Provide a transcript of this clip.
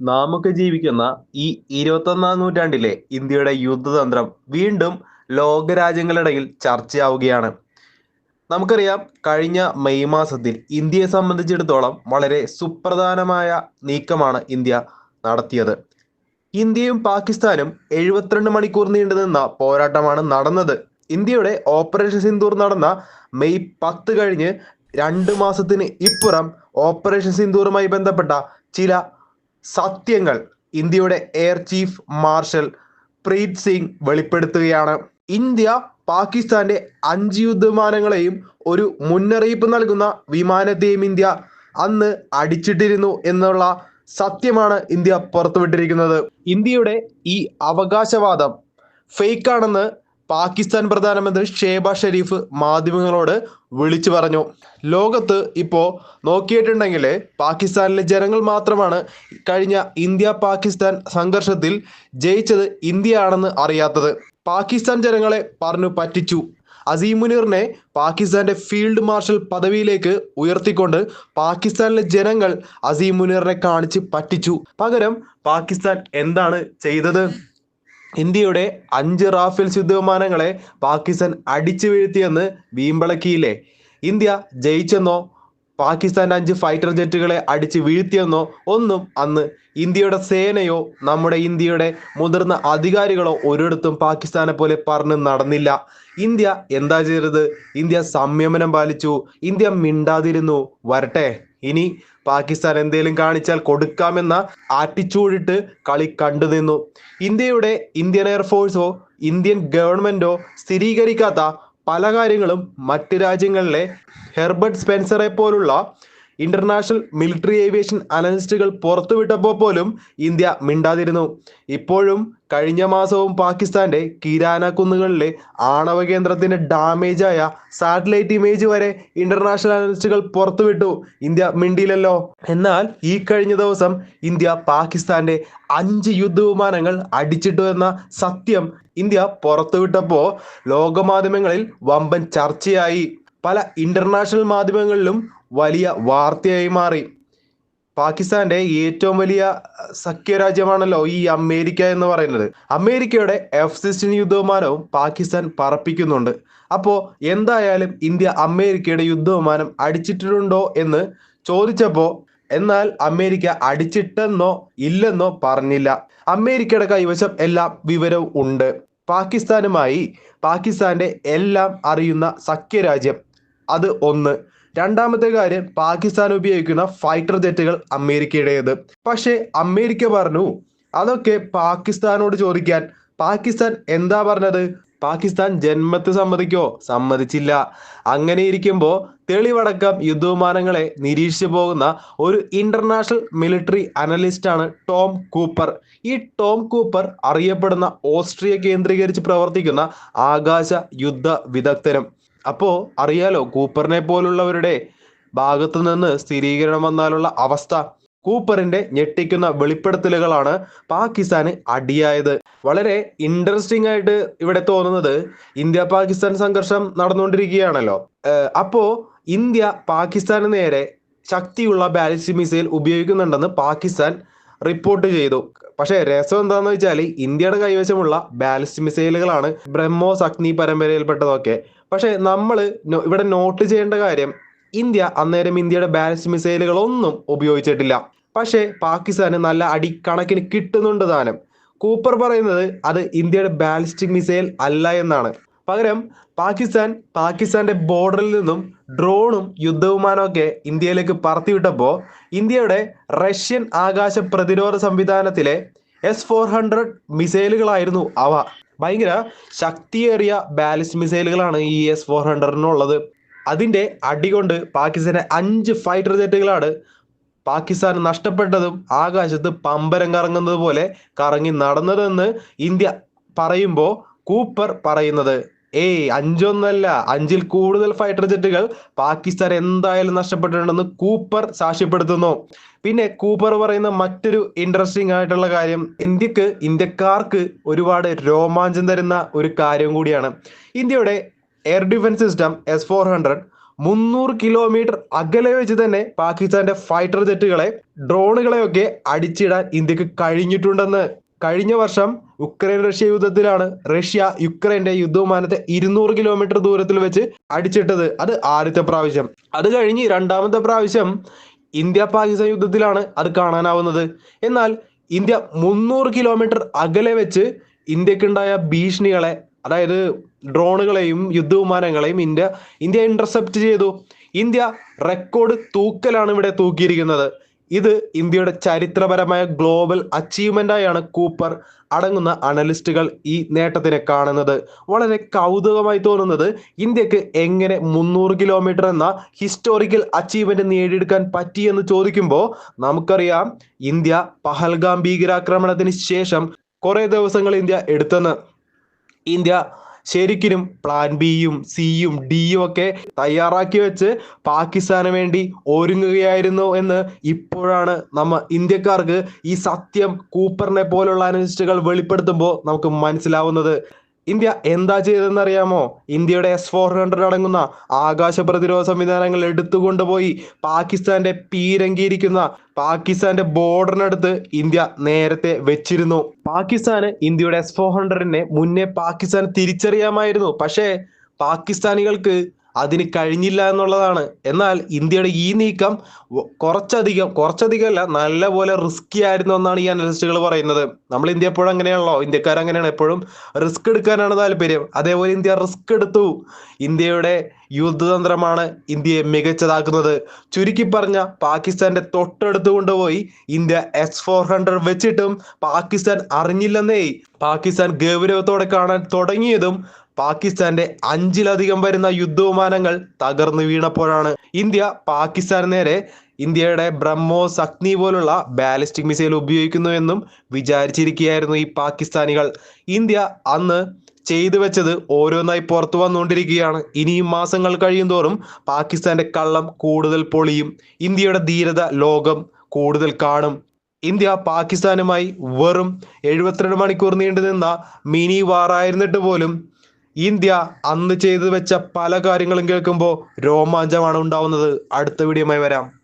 നാമൊക്കെ ജീവിക്കുന്ന ഈ ഇരുപത്തൊന്നാം നൂറ്റാണ്ടിലെ ഇന്ത്യയുടെ യുദ്ധതന്ത്രം വീണ്ടും ലോകരാജ്യങ്ങളിടയിൽ ചർച്ചയാവുകയാണ്. നമുക്കറിയാം കഴിഞ്ഞ മെയ് മാസത്തിൽ ഇന്ത്യയെ സംബന്ധിച്ചിടത്തോളം വളരെ സുപ്രധാനമായ നീക്കമാണ് ഇന്ത്യ നടത്തിയത്. ഇന്ത്യയും പാകിസ്ഥാനും എഴുപത്തിരണ്ട് മണിക്കൂർ നീണ്ടുനിന്ന പോരാട്ടമാണ് നടന്നത്. ഇന്ത്യയുടെ ഓപ്പറേഷൻ സിന്ദൂർ നടന്ന മെയ് പത്ത് കഴിഞ്ഞ് രണ്ട് മാസത്തിന് ഇപ്പുറം ഓപ്പറേഷൻ സിന്ദൂറുമായി ബന്ധപ്പെട്ട ചില സത്യങ്ങൾ ഇന്ത്യയുടെ air chief marshal Preet Singh വെളിപ്പെടുത്തുകയാണ്. ഇന്ത്യ പാകിസ്ഥാന്റെ അഞ്ച് യുദ്ധവിമാനങ്ങളെയും ഒരു മുന്നറിയിപ്പ് നൽകുന്ന വിമാനത്തെയും ഇന്ത്യ അന്ന് അടിച്ചിട്ടിരുന്നു എന്നുള്ള സത്യമാണ് ഇന്ത്യ പുറത്തുവിട്ടിരിക്കുന്നത്. ഇന്ത്യയുടെ ഈ അവകാശവാദം ഫേക്ക് ആണെന്ന് പാകിസ്ഥാൻ പ്രധാനമന്ത്രി ഷേബ ഷെരീഫ് മാധ്യമങ്ങളോട് വിളിച്ചു പറഞ്ഞു. ലോകത്ത് ഇപ്പോൾ നോക്കിയിട്ടുണ്ടെങ്കിൽ പാകിസ്ഥാനിലെ ജനങ്ങൾ മാത്രമാണ് കഴിഞ്ഞ ഇന്ത്യ പാകിസ്ഥാൻ സംഘർഷത്തിൽ ജയിച്ചത് ഇന്ത്യയാണെന്ന് അറിയാത്തത്. പാകിസ്ഥാൻ ജനങ്ങളെ പറഞ്ഞു പറ്റിച്ചു. അസീം മുനീറിനെ പാകിസ്ഥാന്റെ ഫീൽഡ് മാർഷൽ പദവിയിലേക്ക് ഉയർത്തിക്കൊണ്ട് പാകിസ്ഥാനിലെ ജനങ്ങൾ അസീം മുനീറിനെ കാണിച്ച് പറ്റിച്ചു. പകരം പാകിസ്ഥാൻ എന്താണ് ചെയ്തത്? ഇന്ത്യയുടെ അഞ്ച് റാഫേൽ യുദ്ധവിമാനങ്ങളെ പാകിസ്ഥാൻ അടിച്ചു വീഴ്ത്തിയെന്ന് വീമ്പളക്കിയില്ലേ? ഇന്ത്യ ജയിച്ചെന്നോ പാകിസ്ഥാന്റെ അഞ്ച് ഫൈറ്റർ ജെറ്റുകളെ അടിച്ച് വീഴ്ത്തിയെന്നോ ഒന്നും അന്ന് ഇന്ത്യയുടെ സേനയോ നമ്മുടെ ഇന്ത്യയുടെ മുതിർന്ന അധികാരികളോ ഒരിടത്തും പാകിസ്ഥാനെ പോലെ പറഞ്ഞ് നടന്നില്ല. ഇന്ത്യ എന്താ ചെയ്തത്? ഇന്ത്യ സംയമനം പാലിച്ചു. ഇന്ത്യ മിണ്ടാതിരുന്നു. വരട്ടെ. ഇനി പാകിസ്ഥാൻ എന്തേലും കാണിച്ചാൽ കൊടുക്കാമെന്ന ആറ്റിച്ചൂടിട്ട് കളി കണ്ടു നിന്നു. ഇന്ത്യയുടെ ഇന്ത്യൻ എയർഫോഴ്സോ ഇന്ത്യൻ ഗവൺമെന്റോ സ്ഥിരീകരിക്കാത്ത പല കാര്യങ്ങളും മറ്റ് രാജ്യങ്ങളിലെ ഹെർബർട്ട് സ്പെൻസറെ പോലുള്ള ഇന്റർനാഷണൽ മിലിറ്ററി ഏവിയേഷൻ അനലിസ്റ്റുകൾ പുറത്തുവിട്ടപ്പോൾ പോലും ഇന്ത്യ മിണ്ടാതിരുന്നു. ഇപ്പോഴും കഴിഞ്ഞ മാസവും പാകിസ്ഥാന്റെ കിരാന കുന്നുകളിലെ ആണവ കേന്ദ്രത്തിന്റെ ഡാമേജായ സാറ്റലൈറ്റ് ഇമേജ് വരെ ഇന്റർനാഷണൽ അനലിസ്റ്റുകൾ പുറത്തുവിട്ടു. ഇന്ത്യ മിണ്ടിയില്ലല്ലോ. എന്നാൽ ഈ കഴിഞ്ഞ ദിവസം ഇന്ത്യ പാകിസ്ഥാന്റെ അഞ്ച് യുദ്ധവിമാനങ്ങൾ അടിച്ചിട്ടു എന്ന സത്യം ഇന്ത്യ പുറത്തുവിട്ടപ്പോ ലോകമാധ്യമങ്ങളിൽ വമ്പൻ ചർച്ചയായി. പല ഇന്റർനാഷണൽ മാധ്യമങ്ങളിലും വലിയ വാർത്തയായി മാറി. പാകിസ്ഥാന്റെ ഏറ്റവും വലിയ സഖ്യരാജ്യമാണല്ലോ ഈ അമേരിക്ക എന്ന് പറയുന്നത്. അമേരിക്കയുടെ എഫ് സിക്സ്റ്റീൻ യുദ്ധവിമാനവും പാകിസ്ഥാൻ പറപ്പിക്കുന്നുണ്ട്. അപ്പോൾ എന്തായാലും ഇന്ത്യ അമേരിക്കയുടെ യുദ്ധവിമാനം അടിച്ചിട്ടുണ്ടോ എന്ന് ചോദിച്ചപ്പോൾ എന്നാൽ അമേരിക്ക അടിച്ചിട്ടെന്നോ ഇല്ലെന്നോ പറഞ്ഞില്ല. അമേരിക്കയുടെ കൈവശം എല്ലാ വിവരവും ഉണ്ട്. പാകിസ്ഥാനുമായി പാകിസ്ഥാന്റെ എല്ലാം അറിയുന്ന സഖ്യരാജ്യം അത് ഒന്ന്. രണ്ടാമത്തെ കാര്യം പാകിസ്ഥാൻ ഉപയോഗിക്കുന്ന ഫൈറ്റർ ജെറ്റുകൾ അമേരിക്കയുടേത്. പക്ഷേ അമേരിക്ക പറഞ്ഞു അതൊക്കെ പാകിസ്ഥാനോട് ചോദിക്കാൻ. പാകിസ്ഥാൻ എന്താ പറഞ്ഞത്? പാകിസ്ഥാൻ ജന്മത്ത് സമ്മതിക്കോ? സമ്മതിച്ചില്ല. അങ്ങനെ ഇരിക്കുമ്പോൾ തെളിവടക്കം യുദ്ധവിമാനങ്ങളെ നിരീക്ഷിച്ചു പോകുന്ന ഒരു ഇന്റർനാഷണൽ മിലിറ്ററി അനലിസ്റ്റ് ആണ് ടോം കൂപ്പർ. ഈ ടോം കൂപ്പർ അറിയപ്പെടുന്ന ഓസ്ട്രിയ കേന്ദ്രീകരിച്ച് പ്രവർത്തിക്കുന്ന ആകാശ യുദ്ധ വിദഗ്ധനും. അപ്പോ അറിയാലോ കൂപ്പറിനെ പോലുള്ളവരുടെ ഭാഗത്തു നിന്ന് സ്ഥിരീകരണം വന്നാലുള്ള അവസ്ഥ കൂപ്പറിന്റെ ഞെട്ടിക്കുന്ന വെളിപ്പെടുത്തലുകളാണ് പാകിസ്ഥാന് അടിയായത്. വളരെ ഇൻട്രസ്റ്റിംഗ് ആയിട്ട് ഇവിടെ തോന്നുന്നത് ഇന്ത്യ പാകിസ്ഥാൻ സംഘർഷം നടന്നുകൊണ്ടിരിക്കുകയാണല്ലോ. അപ്പോ ഇന്ത്യ പാകിസ്ഥാന് നേരെ ശക്തിയുള്ള ബാലിസ്റ്റിക് മിസൈൽ ഉപയോഗിക്കുന്നുണ്ടെന്ന് പാകിസ്ഥാൻ റിപ്പോർട്ട് ചെയ്തു. പക്ഷേ രസം എന്താണെന്ന് വെച്ചാൽ ഇന്ത്യയുടെ കൈവശമുള്ള ബാലിസ്റ്റിക് മിസൈലുകളാണ് ബ്രഹ്മോസ് അഗ്നി പരമ്പരയിൽപ്പെട്ടതൊക്കെ. പക്ഷേ നമ്മൾ ഇവിടെ നോട്ട് ചെയ്യേണ്ട കാര്യം ഇന്ത്യ അന്നേരം ഇന്ത്യയുടെ ബാലിസ്റ്റിക് മിസൈലുകൾ ഒന്നും ഉപയോഗിച്ചിട്ടില്ല. പക്ഷേ പാകിസ്ഥാന് നല്ല അടിക്കണക്കിന് കിട്ടുന്നുണ്ട് താനും. കൂപ്പർ പറയുന്നത് അത് ഇന്ത്യയുടെ ബാലിസ്റ്റിക് മിസൈൽ അല്ല എന്നാണ്. പകരം പാകിസ്ഥാൻ പാകിസ്ഥാന്റെ ബോർഡറിൽ നിന്നും ഡ്രോണും യുദ്ധവിമാനമൊക്കെ ഇന്ത്യയിലേക്ക് പറത്തിവിട്ടപ്പോൾ ഇന്ത്യയുടെ റഷ്യൻ ആകാശ പ്രതിരോധ സംവിധാനത്തിലെ എസ് ഫോർ ഹൺഡ്രഡ് മിസൈലുകളായിരുന്നു അവ. ഭയങ്കര ശക്തിയേറിയ ബാലിസ്റ്റ് മിസൈലുകളാണ് ഈ എസ് ഫോർ ഹൺഡ്രഡിനുള്ളത് അതിന്റെ അടികൊണ്ട് പാകിസ്ഥാനെ അഞ്ച് ഫൈറ്റർ ജെറ്റുകളാണ് പാകിസ്ഥാൻ നഷ്ടപ്പെട്ടതും ആകാശത്ത് പമ്പരം കറങ്ങുന്നത് പോലെ കറങ്ങി നടന്നതെന്ന് ഇന്ത്യ പറയുമ്പോൾ കൂപ്പർ പറയുന്നത്. ഏയ് അഞ്ചൊന്നല്ല. അഞ്ചിൽ കൂടുതൽ ഫൈറ്റർ ജെറ്റുകൾ പാകിസ്ഥാൻ എന്തായാലും നഷ്ടപ്പെട്ടിട്ടുണ്ടെന്ന് കൂപ്പർ സാക്ഷ്യപ്പെടുത്തുന്നു. പിന്നെ കൂപ്പർ പറയുന്ന മറ്റൊരു ഇൻട്രസ്റ്റിംഗ് ആയിട്ടുള്ള കാര്യം ഇന്ത്യയ്ക്ക് ഇന്ത്യക്കാർക്ക് ഒരുപാട് രോമാഞ്ചം തരുന്ന ഒരു കാര്യം കൂടിയാണ്. ഇന്ത്യയുടെ air defence system S four hundred മുന്നൂറ് കിലോമീറ്റർ അകലെ വെച്ച് തന്നെ പാകിസ്ഥാന്റെ ഫൈറ്റർ ജെറ്റുകളെ ഡ്രോണുകളെയൊക്കെ അടിച്ചിടാൻ ഇന്ത്യയ്ക്ക് കഴിഞ്ഞിട്ടുണ്ടെന്ന് കഴിഞ്ഞ വർഷം ഉക്രൈൻ റഷ്യ യുദ്ധത്തിലാണ് റഷ്യ യുക്രൈന്റെ യുദ്ധവിമാനത്തെ ഇരുന്നൂറ് കിലോമീറ്റർ ദൂരത്തിൽ വെച്ച് അടിച്ചിട്ടത് അത് ആദ്യത്തെ പ്രാവശ്യം. അത് കഴിഞ്ഞ് രണ്ടാമത്തെ പ്രാവശ്യം ഇന്ത്യ പാകിസ്ഥാൻ യുദ്ധത്തിലാണ് അത് കാണാനാവുന്നത്. എന്നാൽ ഇന്ത്യ മുന്നൂറ് കിലോമീറ്റർ അകലെ വെച്ച് ഇന്ത്യക്കുണ്ടായ ഭീഷണികളെ അതായത് ഡ്രോണുകളെയും യുദ്ധവിമാനങ്ങളെയും ഇന്ത്യ ഇന്ത്യ ഇന്റർസെപ്റ്റ് ചെയ്തു. ഇന്ത്യ റെക്കോർഡ് തൂക്കലാണ് ഇവിടെ തൂക്കിയിരിക്കുന്നത്. ഇത് ഇന്ത്യയുടെ ചരിത്രപരമായ ഗ്ലോബൽ അച്ചീവ്മെന്റ് ആയാണ് കൂപ്പർ അടങ്ങുന്ന അനലിസ്റ്റുകൾ ഈ നേട്ടത്തിനെ കാണുന്നത്. വളരെ കൗതുകമായി തോന്നുന്നത് ഇന്ത്യയ്ക്ക് എങ്ങനെ മുന്നൂറ് കിലോമീറ്റർ എന്ന ഹിസ്റ്റോറിക്കൽ അച്ചീവ്മെന്റ് നേടിയെടുക്കാൻ പറ്റിയെന്ന് ചോദിക്കുമ്പോൾ നമുക്കറിയാം ഇന്ത്യ പഹൽഗാം ഭീകരാക്രമണത്തിന് ശേഷം കുറേ ദിവസങ്ങൾ ഇന്ത്യ എടുത്തെന്ന്. ഇന്ത്യ ശരിക്കും പ്ലാൻ ബിയും സിയും ഡിയും ഒക്കെ തയ്യാറാക്കി വെച്ച് പാകിസ്ഥാന് വേണ്ടി ഒരുങ്ങുകയായിരുന്നു എന്ന് ഇപ്പോഴാണ് നമ്മ ഇന്ത്യക്കാർക്ക് ഈ സത്യം കൂപ്പറിനെ പോലുള്ള അനലിസ്റ്റുകൾ വെളിപ്പെടുത്തുമ്പോൾ നമുക്ക് മനസ്സിലാവുന്നത്. ഇന്ത്യ എന്താ ചെയ്തതെന്ന് അറിയാമോ ഇന്ത്യയുടെ എസ് ഫോർ ഹൺഡ്രഡ് അടങ്ങുന്ന ആകാശ പ്രതിരോധ സംവിധാനങ്ങൾ എടുത്തുകൊണ്ടുപോയി പാകിസ്ഥാന്റെ പീരങ്കിയിരിക്കുന്ന പാകിസ്ഥാന്റെ ബോർഡറിനടുത്ത് ഇന്ത്യ നേരത്തെ വെച്ചിരുന്നു. പാകിസ്ഥാന് ഇന്ത്യയുടെ എസ് ഫോർ ഹൺഡ്രഡിനെ മുന്നേ പാകിസ്ഥാൻ തിരിച്ചറിയാമായിരുന്നു. പക്ഷേ പാകിസ്ഥാനികൾക്ക് അതിന് കഴിഞ്ഞില്ല എന്നുള്ളതാണ്. എന്നാൽ ഇന്ത്യയുടെ ഈ നീക്കം കുറച്ചധികം കുറച്ചധികം അല്ല നല്ലപോലെ റിസ്കി ആയിരുന്നു എന്നാണ് ഈ അനലിസ്റ്റുകൾ പറയുന്നത്. നമ്മൾ ഇന്ത്യ എപ്പോഴും അങ്ങനെയാണല്ലോ. ഇന്ത്യക്കാർ അങ്ങനെയാണ് എപ്പോഴും റിസ്ക് എടുക്കാനാണ് താല്പര്യം. അതേപോലെ ഇന്ത്യ റിസ്ക് എടുത്തു. ഇന്ത്യയുടെ യുദ്ധതന്ത്രമാണ് ഇന്ത്യയെ മികച്ചതാക്കുന്നത്. ചുരുക്കി പറഞ്ഞ പാകിസ്ഥാന്റെ തൊട്ടടുത്ത് കൊണ്ടുപോയി ഇന്ത്യ എസ് ഫോർ ഹൺഡ്രഡ് വെച്ചിട്ടും പാകിസ്ഥാൻ അറിഞ്ഞില്ലെന്നേ. പാകിസ്ഥാൻ ഗൗരവത്തോടെ കാണാൻ തുടങ്ങിയതും പാകിസ്ഥാന്റെ അഞ്ചിലധികം വരുന്ന യുദ്ധവിമാനങ്ങൾ തകർന്നു വീണപ്പോഴാണ് ഇന്ത്യ പാകിസ്ഥാന് നേരെ ഇന്ത്യയുടെ ബ്രഹ്മോസ് അഗ്നി പോലുള്ള ബാലിസ്റ്റിക് മിസൈൽ ഉപയോഗിക്കുന്നു എന്നും വിചാരിച്ചിരിക്കുകയായിരുന്നു ഈ പാകിസ്ഥാനികൾ. ഇന്ത്യ അന്ന് ചെയ്തു വെച്ചത് ഓരോന്നായി പുറത്തു വന്നുകൊണ്ടിരിക്കുകയാണ്. ഇനിയും മാസങ്ങൾ കഴിയും തോറും പാകിസ്ഥാന്റെ കള്ളം കൂടുതൽ പൊളിയും. ഇന്ത്യയുടെ ധീരത ലോകം കൂടുതൽ കാണും. ഇന്ത്യ പാകിസ്ഥാനുമായി വെറും എഴുപത്തിരണ്ട് മണിക്കൂർ നീണ്ടു നിന്ന മിനി വാറായിരുന്നിട്ട് പോലും ഇന്ത്യ അന്ന് ചെയ്തു വെച്ച പല കാര്യങ്ങളും കേൾക്കുമ്പോൾ രോമാഞ്ചമാണ് ഉണ്ടാവുന്നത്. അടുത്ത വീഡിയോമായി വരാം.